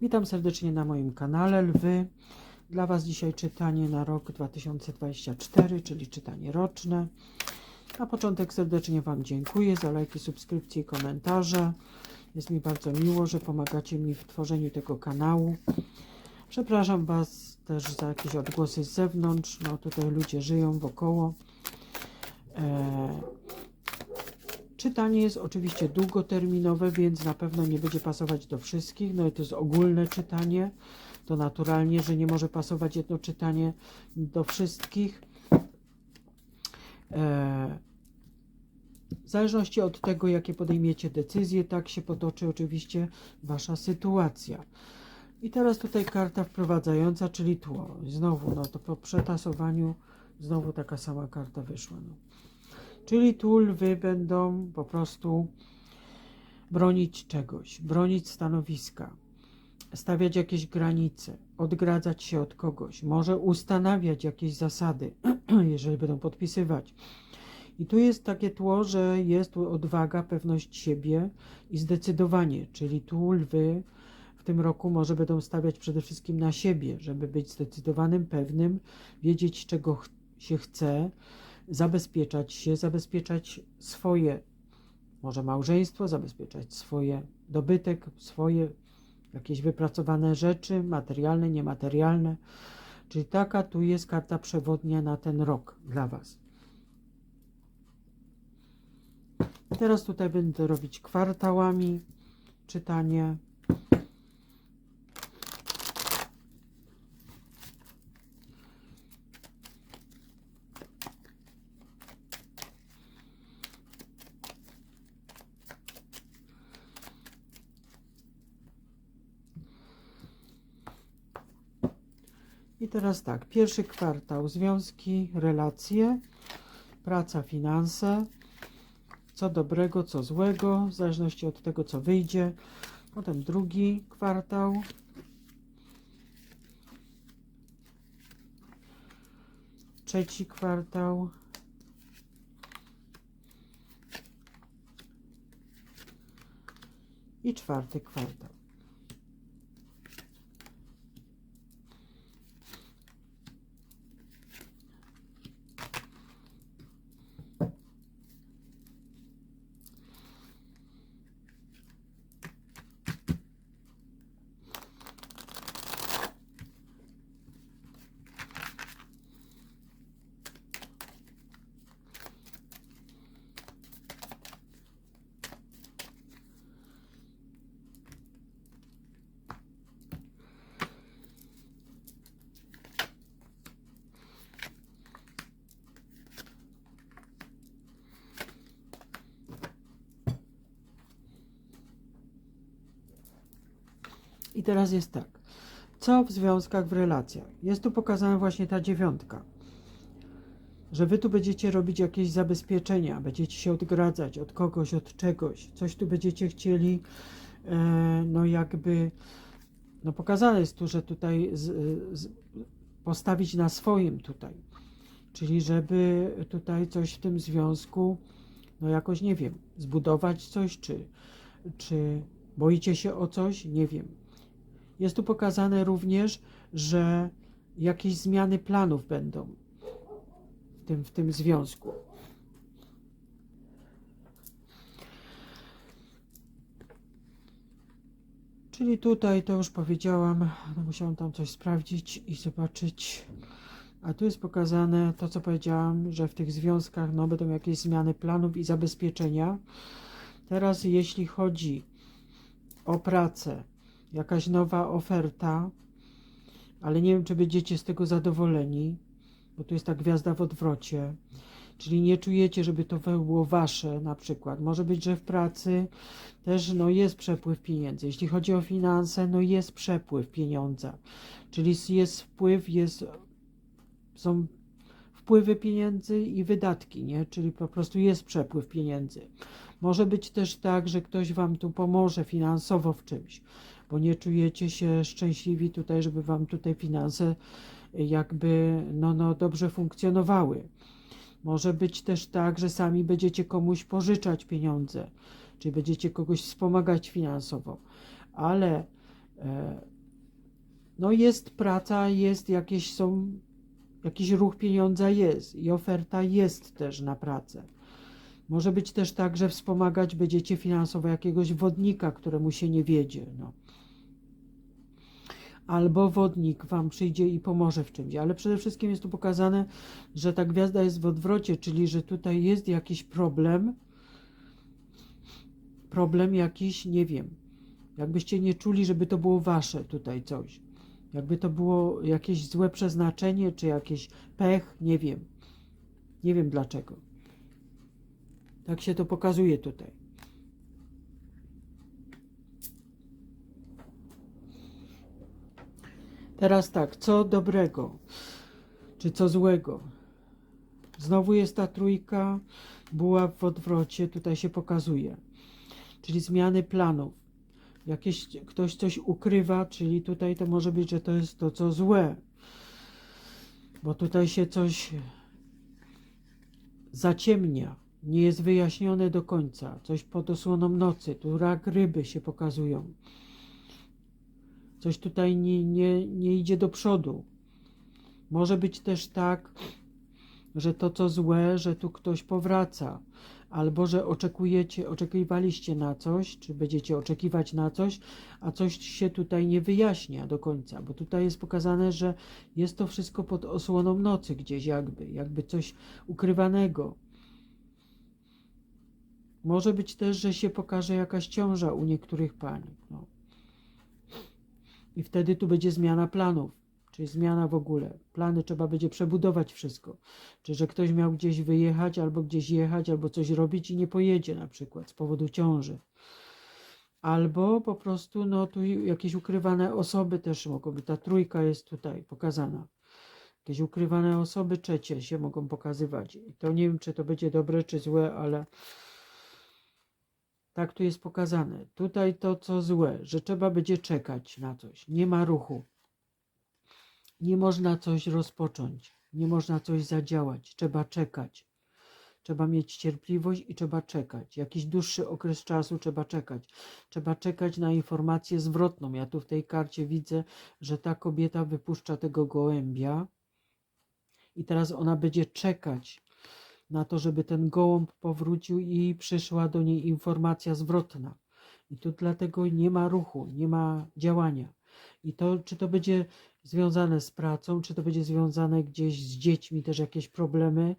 Witam serdecznie na moim kanale Lwy. Dla Was dzisiaj czytanie na rok 2024, czyli czytanie roczne. Na początek serdecznie Wam dziękuję za lajki, subskrypcje i komentarze. Jest mi bardzo miło, że pomagacie mi w tworzeniu tego kanału. Przepraszam Was też za jakieś odgłosy z zewnątrz. No tutaj ludzie żyją wokoło. Eee, Czytanie jest oczywiście długoterminowe, więc na pewno nie będzie pasować do wszystkich. No i to jest ogólne czytanie. To naturalnie, że nie może pasować jedno czytanie do wszystkich. E, w zależności od tego, jakie podejmiecie decyzje, tak się potoczy oczywiście Wasza sytuacja. I teraz tutaj karta wprowadzająca, czyli tło. Znowu, no to po przetasowaniu znowu taka sama karta wyszła. No. Czyli tu lwy będą po prostu bronić czegoś, bronić stanowiska, stawiać jakieś granice, odgradzać się od kogoś, może ustanawiać jakieś zasady, jeżeli będą podpisywać. I tu jest takie tło, że jest odwaga, pewność siebie i zdecydowanie, czyli tu lwy w tym roku może będą stawiać przede wszystkim na siebie, żeby być zdecydowanym, pewnym, wiedzieć czego ch się chce, zabezpieczać się, zabezpieczać swoje, może małżeństwo, zabezpieczać swoje dobytek, swoje jakieś wypracowane rzeczy, materialne, niematerialne. Czyli taka tu jest karta przewodnia na ten rok dla Was. Teraz tutaj będę robić kwartałami czytanie. I teraz tak, pierwszy kwartał związki, relacje, praca, finanse, co dobrego, co złego, w zależności od tego, co wyjdzie. Potem drugi kwartał. Trzeci kwartał. I czwarty kwartał. I teraz jest tak. Co w związkach, w relacjach? Jest tu pokazana właśnie ta dziewiątka. Że wy tu będziecie robić jakieś zabezpieczenia, będziecie się odgradzać od kogoś, od czegoś. Coś tu będziecie chcieli, e, no jakby, no pokazane jest tu, że tutaj z, z, postawić na swoim tutaj. Czyli żeby tutaj coś w tym związku, no jakoś, nie wiem, zbudować coś, czy, czy boicie się o coś, nie wiem jest tu pokazane również, że jakieś zmiany planów będą w tym, w tym związku. Czyli tutaj to już powiedziałam, no musiałam tam coś sprawdzić i zobaczyć. A tu jest pokazane to, co powiedziałam, że w tych związkach no, będą jakieś zmiany planów i zabezpieczenia. Teraz, jeśli chodzi o pracę, jakaś nowa oferta, ale nie wiem, czy będziecie z tego zadowoleni, bo tu jest ta gwiazda w odwrocie. Czyli nie czujecie, żeby to było wasze na przykład. Może być, że w pracy też no, jest przepływ pieniędzy. Jeśli chodzi o finanse, no jest przepływ pieniądza. Czyli jest wpływ, jest, są wpływy pieniędzy i wydatki, nie? Czyli po prostu jest przepływ pieniędzy. Może być też tak, że ktoś wam tu pomoże finansowo w czymś bo nie czujecie się szczęśliwi tutaj, żeby wam tutaj finanse jakby no, no dobrze funkcjonowały. Może być też tak, że sami będziecie komuś pożyczać pieniądze, czy będziecie kogoś wspomagać finansowo, ale E, No jest praca, jest jakieś są, jakiś ruch pieniądza jest i oferta jest też na pracę. Może być też tak, że wspomagać będziecie finansowo jakiegoś wodnika, któremu się nie wiedzie. No. Albo wodnik wam przyjdzie i pomoże w czymś, ale przede wszystkim jest tu pokazane, że ta gwiazda jest w odwrocie, czyli że tutaj jest jakiś problem, problem jakiś, nie wiem, jakbyście nie czuli, żeby to było wasze tutaj coś, jakby to było jakieś złe przeznaczenie, czy jakiś pech, nie wiem, nie wiem dlaczego. Tak się to pokazuje tutaj. Teraz tak, co dobrego, czy co złego? Znowu jest ta trójka, była w odwrocie, tutaj się pokazuje. Czyli zmiany planów. Jakieś, ktoś coś ukrywa, czyli tutaj to może być, że to jest to, co złe. Bo tutaj się coś zaciemnia, nie jest wyjaśnione do końca. Coś pod osłoną nocy, tu rak ryby się pokazują. Coś tutaj nie, nie, nie idzie do przodu. Może być też tak, że to co złe, że tu ktoś powraca, albo że oczekujecie, oczekiwaliście na coś, czy będziecie oczekiwać na coś, a coś się tutaj nie wyjaśnia do końca, bo tutaj jest pokazane, że jest to wszystko pod osłoną nocy gdzieś jakby, jakby coś ukrywanego. Może być też, że się pokaże jakaś ciąża u niektórych pań. No. I wtedy tu będzie zmiana planów, czyli zmiana w ogóle. Plany trzeba będzie przebudować wszystko. Czy że ktoś miał gdzieś wyjechać, albo gdzieś jechać, albo coś robić i nie pojedzie na przykład z powodu ciąży. Albo po prostu, no tu jakieś ukrywane osoby też mogą być. Ta trójka jest tutaj pokazana. Jakieś ukrywane osoby trzecie się mogą pokazywać. I to nie wiem, czy to będzie dobre, czy złe, ale tak tu jest pokazane. Tutaj to, co złe, że trzeba będzie czekać na coś. Nie ma ruchu. Nie można coś rozpocząć. Nie można coś zadziałać. Trzeba czekać. Trzeba mieć cierpliwość i trzeba czekać. Jakiś dłuższy okres czasu trzeba czekać. Trzeba czekać na informację zwrotną. Ja tu w tej karcie widzę, że ta kobieta wypuszcza tego gołębia i teraz ona będzie czekać na to, żeby ten gołąb powrócił i przyszła do niej informacja zwrotna. I tu dlatego nie ma ruchu, nie ma działania. I to, czy to będzie związane z pracą, czy to będzie związane gdzieś z dziećmi, też jakieś problemy,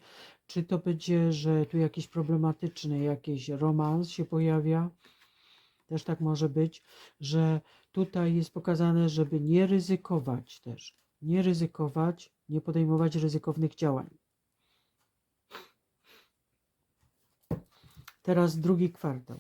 czy to będzie, że tu jakiś problematyczny, jakiś romans się pojawia. Też tak może być, że tutaj jest pokazane, żeby nie ryzykować też. Nie ryzykować, nie podejmować ryzykownych działań. Teraz drugi kwartał.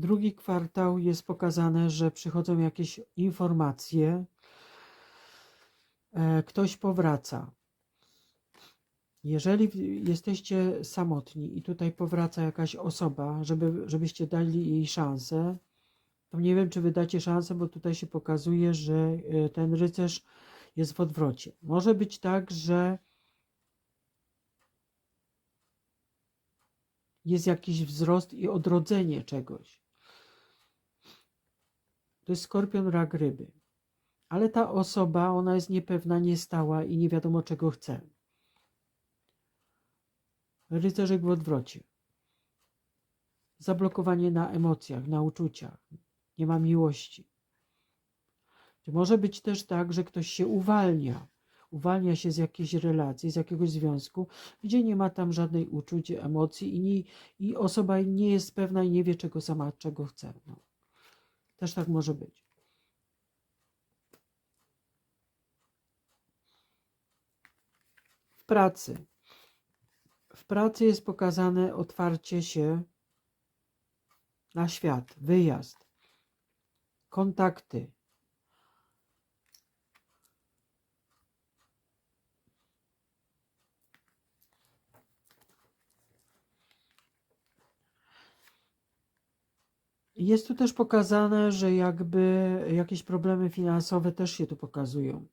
Drugi kwartał jest pokazane, że przychodzą jakieś informacje, e, ktoś powraca. Jeżeli jesteście samotni i tutaj powraca jakaś osoba, żeby, żebyście dali jej szansę, to nie wiem, czy wydacie szansę, bo tutaj się pokazuje, że e, ten rycerz jest w odwrocie. Może być tak, że jest jakiś wzrost i odrodzenie czegoś. To jest skorpion, rak, ryby. Ale ta osoba, ona jest niepewna, niestała i nie wiadomo czego chce. Rycerzek w odwrocie. Zablokowanie na emocjach, na uczuciach. Nie ma miłości. Może być też tak, że ktoś się uwalnia. Uwalnia się z jakiejś relacji, z jakiegoś związku, gdzie nie ma tam żadnej uczuć, emocji i, nie, i osoba nie jest pewna i nie wie, czego sama, czego chce. No. Też tak może być. W pracy. W pracy jest pokazane otwarcie się na świat, wyjazd, kontakty. Jest tu też pokazane, że jakby jakieś problemy finansowe też się tu pokazują.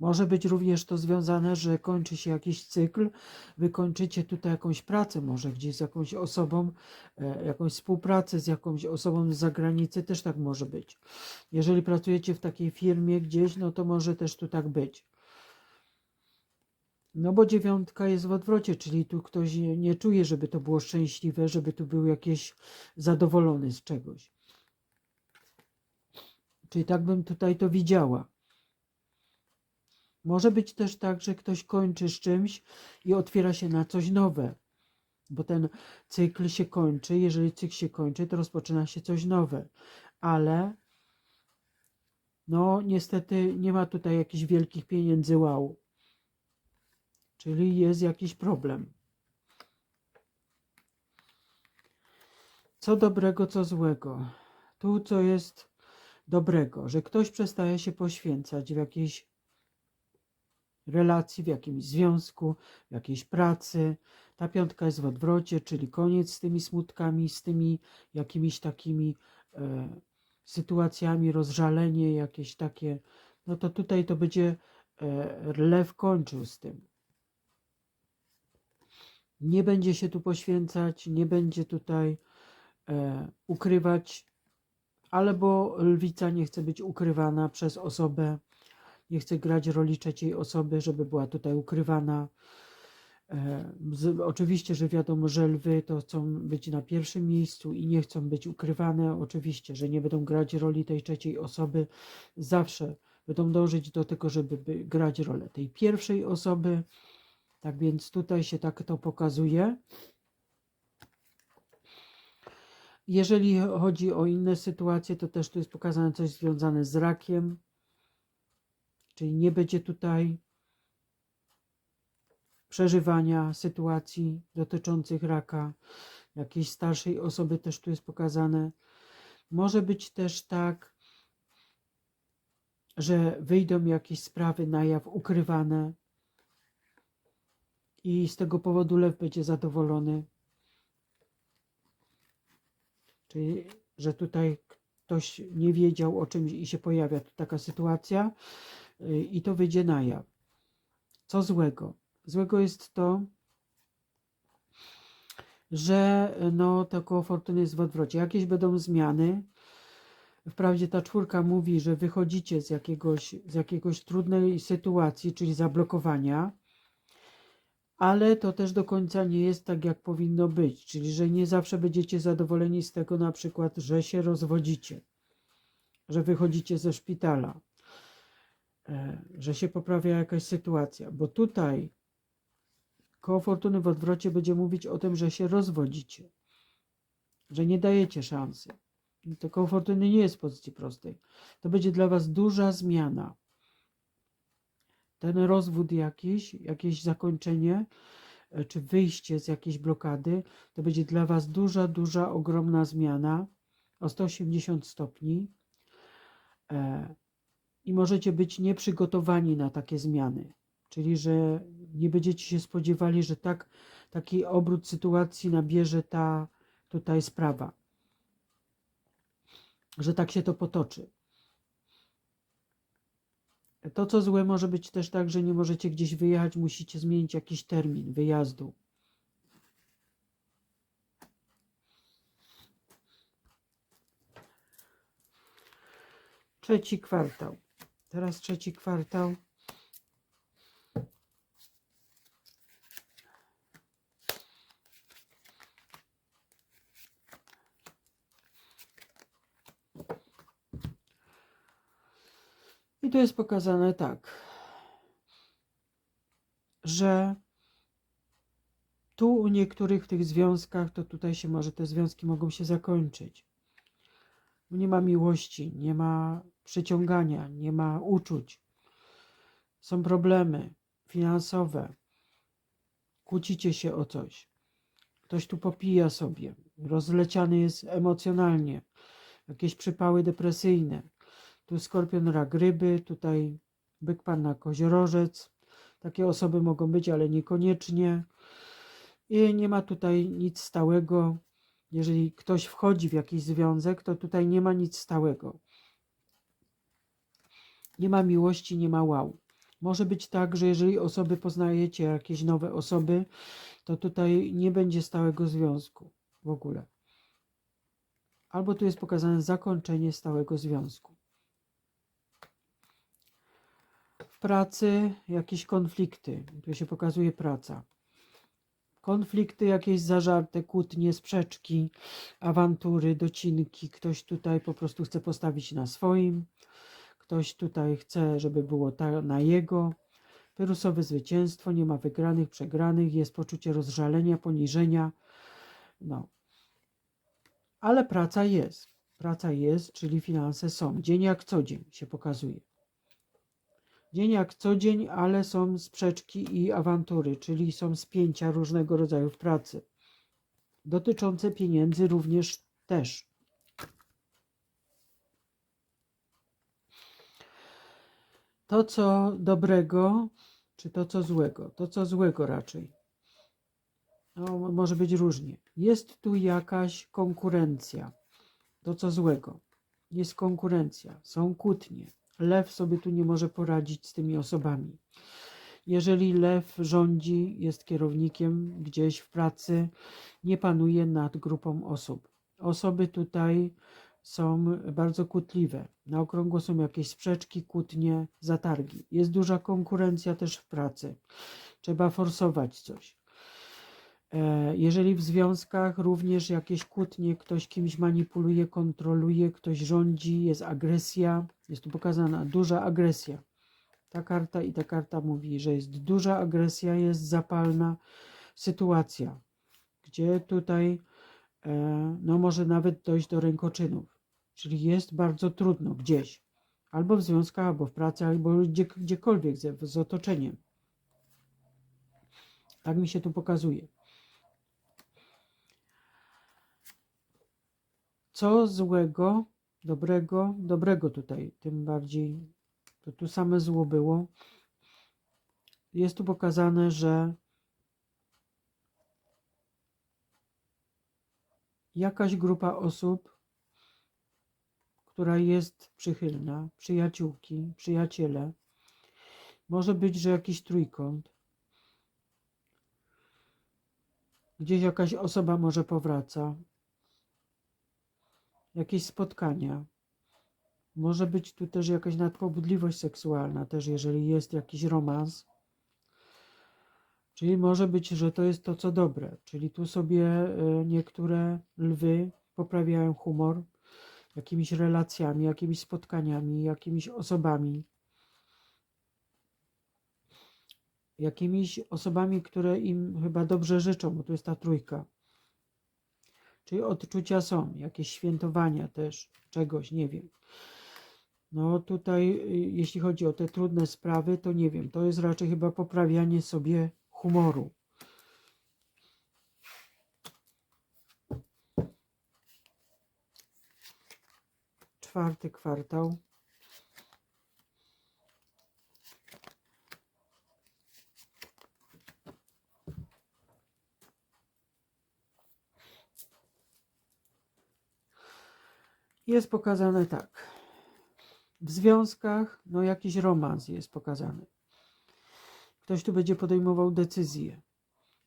Może być również to związane, że kończy się jakiś cykl, wy kończycie tutaj jakąś pracę, może gdzieś z jakąś osobą, e, jakąś współpracę z jakąś osobą z zagranicy, też tak może być. Jeżeli pracujecie w takiej firmie gdzieś, no to może też tu tak być. No bo dziewiątka jest w odwrocie, czyli tu ktoś nie, czuje, żeby to było szczęśliwe, żeby tu był jakiś zadowolony z czegoś. Czyli tak bym tutaj to widziała. Może być też tak, że ktoś kończy z czymś i otwiera się na coś nowe, bo ten cykl się kończy. Jeżeli cykl się kończy, to rozpoczyna się coś nowe, ale no niestety nie ma tutaj jakichś wielkich pieniędzy wow. Czyli jest jakiś problem. Co dobrego, co złego. Tu co jest dobrego, że ktoś przestaje się poświęcać w jakiejś relacji, w jakimś związku, w jakiejś pracy. Ta piątka jest w odwrocie, czyli koniec z tymi smutkami, z tymi jakimiś takimi e, sytuacjami, rozżalenie jakieś takie. No to tutaj to będzie e, lew kończył z tym. Nie będzie się tu poświęcać, nie będzie tutaj e, ukrywać, albo lwica nie chce być ukrywana przez osobę, nie chce grać roli trzeciej osoby, żeby była tutaj ukrywana. E, oczywiście, że wiadomo, że lwy to chcą być na pierwszym miejscu i nie chcą być ukrywane. Oczywiście, że nie będą grać roli tej trzeciej osoby. Zawsze będą dążyć do tego, żeby by grać rolę tej pierwszej osoby. Tak więc tutaj się tak to pokazuje. Jeżeli chodzi o inne sytuacje, to też tu jest pokazane coś związane z rakiem. Czyli nie będzie tutaj przeżywania sytuacji dotyczących raka. Jakiejś starszej osoby też tu jest pokazane. Może być też tak, że wyjdą jakieś sprawy na jaw ukrywane i z tego powodu lew będzie zadowolony. Czyli, że tutaj ktoś nie wiedział o czymś i się pojawia tu taka sytuacja i to wyjdzie na jaw. Co złego? Złego jest to, że no, to koło jest w odwrocie. Jakieś będą zmiany. Wprawdzie ta czwórka mówi, że wychodzicie z jakiegoś, z jakiegoś trudnej sytuacji, czyli zablokowania, ale to też do końca nie jest tak, jak powinno być, czyli że nie zawsze będziecie zadowoleni z tego na przykład, że się rozwodzicie, że wychodzicie ze szpitala, że się poprawia jakaś sytuacja, bo tutaj koło fortuny w odwrocie będzie mówić o tym, że się rozwodzicie, że nie dajecie szansy. To koło fortuny nie jest w pozycji prostej. To będzie dla Was duża zmiana ten rozwód jakiś, jakieś zakończenie, e, czy wyjście z jakiejś blokady, to będzie dla Was duża, duża, ogromna zmiana o 180 stopni e, i możecie być nieprzygotowani na takie zmiany. Czyli, że nie będziecie się spodziewali, że tak, taki obrót sytuacji nabierze ta tutaj sprawa. Że tak się to potoczy. To, co złe, może być też tak, że nie możecie gdzieś wyjechać, musicie zmienić jakiś termin wyjazdu. Trzeci kwartał. Teraz trzeci kwartał. I tu jest pokazane tak, że tu u niektórych w tych związkach, to tutaj się może te związki mogą się zakończyć. Nie ma miłości, nie ma przyciągania, nie ma uczuć. Są problemy finansowe. Kłócicie się o coś. Ktoś tu popija sobie. Rozleciany jest emocjonalnie. Jakieś przypały depresyjne tu skorpion, rak, ryby, tutaj byk, panna, koziorożec. Takie osoby mogą być, ale niekoniecznie. I nie ma tutaj nic stałego. Jeżeli ktoś wchodzi w jakiś związek, to tutaj nie ma nic stałego. Nie ma miłości, nie ma wow. Może być tak, że jeżeli osoby poznajecie, jakieś nowe osoby, to tutaj nie będzie stałego związku w ogóle. Albo tu jest pokazane zakończenie stałego związku. W pracy jakieś konflikty. Tu się pokazuje praca. Konflikty jakieś zażarte, kłótnie, sprzeczki, awantury, docinki. Ktoś tutaj po prostu chce postawić na swoim. Ktoś tutaj chce, żeby było ta, na jego. Wyrusowe zwycięstwo, nie ma wygranych, przegranych, jest poczucie rozżalenia, poniżenia. No. Ale praca jest. Praca jest, czyli finanse są. Dzień jak co dzień się pokazuje. Dzień jak co dzień, ale są sprzeczki i awantury, czyli są spięcia różnego rodzaju w pracy. Dotyczące pieniędzy również też. To, co dobrego, czy to, co złego? To, co złego raczej. No, może być różnie. Jest tu jakaś konkurencja. To, co złego. Jest konkurencja. Są kłótnie. Lew sobie tu nie może poradzić z tymi osobami. Jeżeli lew rządzi, jest kierownikiem gdzieś w pracy, nie panuje nad grupą osób. Osoby tutaj są bardzo kłótliwe. Na okrągło są jakieś sprzeczki, kłótnie, zatargi. Jest duża konkurencja też w pracy. Trzeba forsować coś. E, Jeżeli w związkach również jakieś kłótnie, ktoś kimś manipuluje, kontroluje, ktoś rządzi, jest agresja, jest tu pokazana duża agresja. Ta karta i ta karta mówi, że jest duża agresja, jest zapalna sytuacja, gdzie tutaj no może nawet dojść do rękoczynów. Czyli jest bardzo trudno gdzieś, albo w związkach, albo w pracy, albo gdzie, gdziekolwiek z, z otoczeniem. Tak mi się tu pokazuje. Co złego, dobrego, dobrego tutaj, tym bardziej, to tu same zło było. Jest tu pokazane, że jakaś grupa osób, która jest przychylna, przyjaciółki, przyjaciele, może być, że jakiś trójkąt, gdzieś jakaś osoba może powraca, jakieś spotkania. Może być tu też jakaś nadpobudliwość seksualna, też jeżeli jest jakiś romans. Czyli może być, że to jest to, co dobre. Czyli tu sobie e, niektóre lwy poprawiają humor jakimiś relacjami, jakimiś spotkaniami, jakimiś osobami. Jakimiś osobami, które im chyba dobrze życzą, bo tu jest ta trójka. Czyli odczucia są, jakieś świętowania też, czegoś, nie wiem. No tutaj, y, jeśli chodzi o te trudne sprawy, to nie wiem, to jest raczej chyba poprawianie sobie humoru. Czwarty kwartał. Jest pokazane tak. W związkach, no jakiś romans jest pokazany. Ktoś tu będzie podejmował decyzje.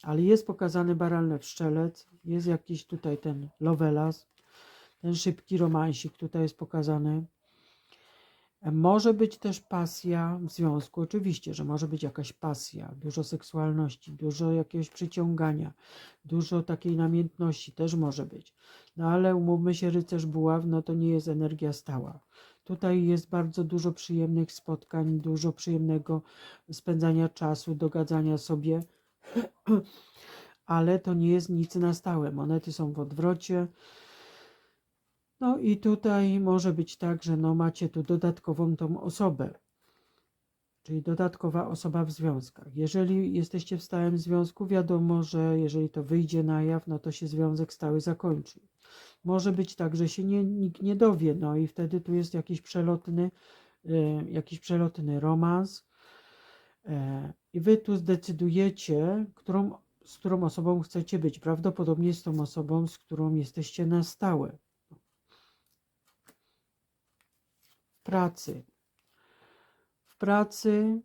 Ale jest pokazany baralny wszczelec, jest jakiś tutaj ten lovelas, ten szybki romansik tutaj jest pokazany. Może być też pasja w związku, oczywiście, że może być jakaś pasja, dużo seksualności, dużo jakiegoś przyciągania, dużo takiej namiętności też może być. No ale umówmy się, rycerz buław, no to nie jest energia stała. Tutaj jest bardzo dużo przyjemnych spotkań, dużo przyjemnego spędzania czasu, dogadzania sobie, ale to nie jest nic na stałe. Monety są w odwrocie. No i tutaj może być tak, że no macie tu dodatkową tą osobę, czyli dodatkowa osoba w związkach. Jeżeli jesteście w stałym związku, wiadomo, że jeżeli to wyjdzie na jaw, no to się związek stały zakończy. Może być tak, że się nie, nikt nie dowie, no i wtedy tu jest jakiś przelotny, y, jakiś przelotny romans e, i wy tu zdecydujecie, którą, z którą osobą chcecie być. Prawdopodobnie z tą osobą, z którą jesteście na stałe. Pracy. Pracy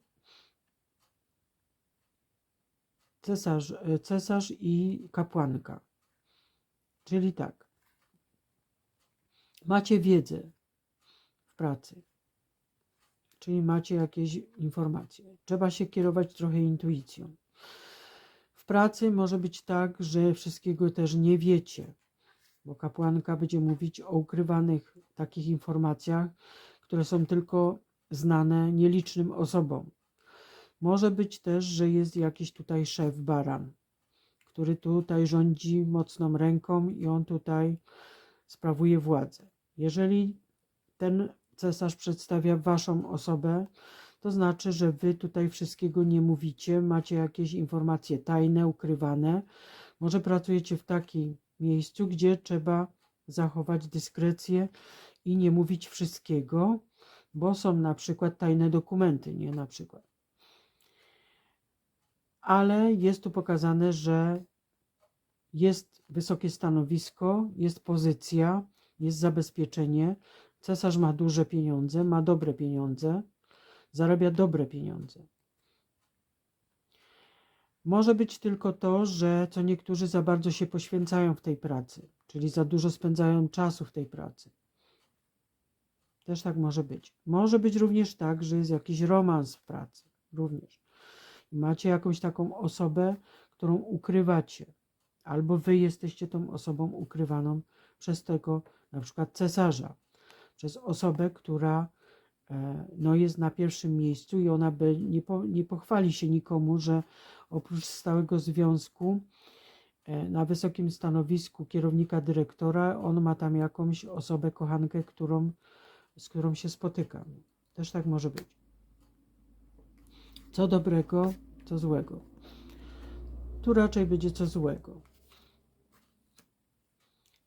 cesarz, e, cesarz i kapłanka. Czyli tak. Macie wiedzę w pracy, czyli macie jakieś informacje. Trzeba się kierować trochę intuicją. W pracy może być tak, że wszystkiego też nie wiecie, bo kapłanka będzie mówić o ukrywanych takich informacjach, które są tylko znane nielicznym osobom. Może być też, że jest jakiś tutaj szef baran, który tutaj rządzi mocną ręką i on tutaj sprawuje władzę. Jeżeli ten cesarz przedstawia waszą osobę, to znaczy, że wy tutaj wszystkiego nie mówicie, macie jakieś informacje tajne, ukrywane. Może pracujecie w takim miejscu, gdzie trzeba zachować dyskrecję i nie mówić wszystkiego, bo są na przykład tajne dokumenty, nie na przykład. Ale jest tu pokazane, że jest wysokie stanowisko, jest pozycja, jest zabezpieczenie. Cesarz ma duże pieniądze, ma dobre pieniądze, zarabia dobre pieniądze. Może być tylko to, że co niektórzy za bardzo się poświęcają w tej pracy, czyli za dużo spędzają czasu w tej pracy. Też tak może być. Może być również tak, że jest jakiś romans w pracy. Również. I macie jakąś taką osobę, którą ukrywacie. Albo wy jesteście tą osobą ukrywaną przez tego na przykład cesarza. Przez osobę, która e, no, jest na pierwszym miejscu i ona by nie, po, nie pochwali się nikomu, że oprócz stałego związku e, na wysokim stanowisku kierownika dyrektora, on ma tam jakąś osobę, kochankę, którą, z którą się spotyka. Też tak może być. Co dobrego, co złego. Tu raczej będzie co złego.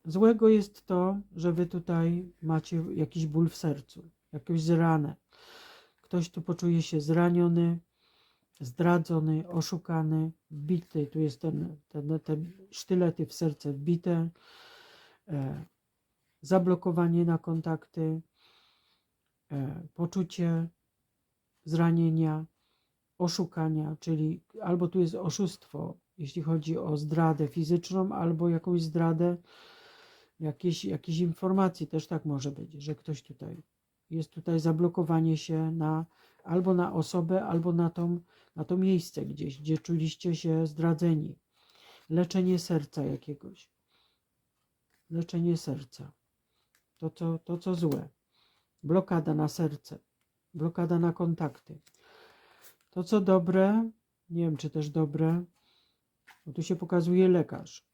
Złego jest to, że wy tutaj macie jakiś ból w sercu, jakąś zranę. Ktoś tu poczuje się zraniony, zdradzony, oszukany, wbity. Tu jest ten, ten, te sztylety w serce wbite, e, zablokowanie na kontakty, poczucie zranienia, oszukania, czyli albo tu jest oszustwo, jeśli chodzi o zdradę fizyczną, albo jakąś zdradę jakieś, jakieś informacji, też tak może być, że ktoś tutaj jest tutaj zablokowanie się na albo na osobę, albo na, tą, na to miejsce gdzieś, gdzie czuliście się zdradzeni. Leczenie serca jakiegoś. Leczenie serca. To co, to, co złe. Blokada na serce. Blokada na kontakty. To, co dobre, nie wiem, czy też dobre, bo tu się pokazuje lekarz.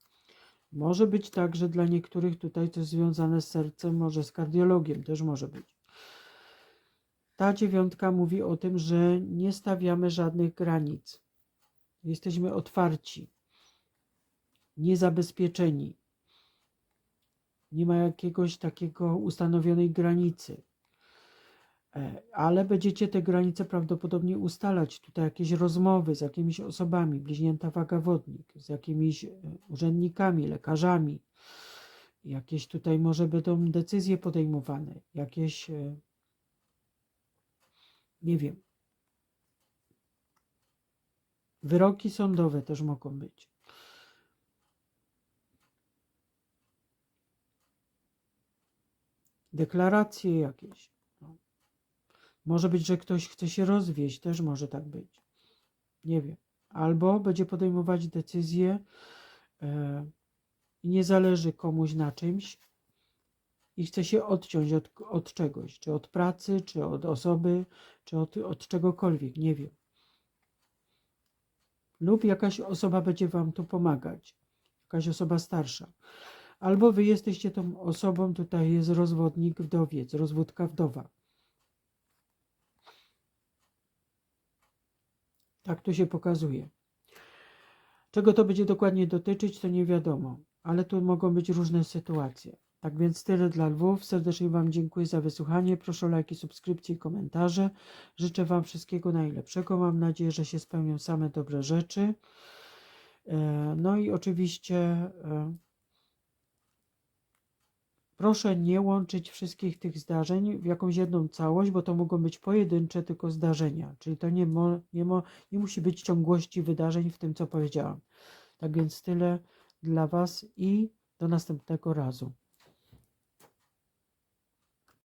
Może być tak, że dla niektórych tutaj coś związane z sercem, może z kardiologiem też może być. Ta dziewiątka mówi o tym, że nie stawiamy żadnych granic. Jesteśmy otwarci, niezabezpieczeni. Nie ma jakiegoś takiego ustanowionej granicy. E, ale będziecie te granice prawdopodobnie ustalać. Tutaj jakieś rozmowy z jakimiś osobami, bliźnięta waga wodnik, z jakimiś e, urzędnikami, lekarzami. Jakieś tutaj może będą decyzje podejmowane, jakieś, e, nie wiem, wyroki sądowe też mogą być. Deklaracje jakieś. Może być, że ktoś chce się rozwieść, też może tak być. Nie wiem. Albo będzie podejmować decyzje i nie zależy komuś na czymś i chce się odciąć od, od czegoś, czy od pracy, czy od osoby, czy od, od czegokolwiek, nie wiem. Lub jakaś osoba będzie wam tu pomagać, jakaś osoba starsza. Albo wy jesteście tą osobą, tutaj jest rozwodnik, wdowiec, rozwódka, wdowa. Tak tu się pokazuje. Czego to będzie dokładnie dotyczyć, to nie wiadomo, ale tu mogą być różne sytuacje. Tak więc tyle dla Lwów. Serdecznie Wam dziękuję za wysłuchanie. Proszę o lajki, subskrypcje i komentarze. Życzę Wam wszystkiego najlepszego. Mam nadzieję, że się spełnią same dobre rzeczy. E, no i oczywiście e, Proszę nie łączyć wszystkich tych zdarzeń w jakąś jedną całość, bo to mogą być pojedyncze tylko zdarzenia. Czyli to nie, mo, nie, mo, nie musi być ciągłości wydarzeń w tym, co powiedziałam. Tak więc tyle dla Was i do następnego razu.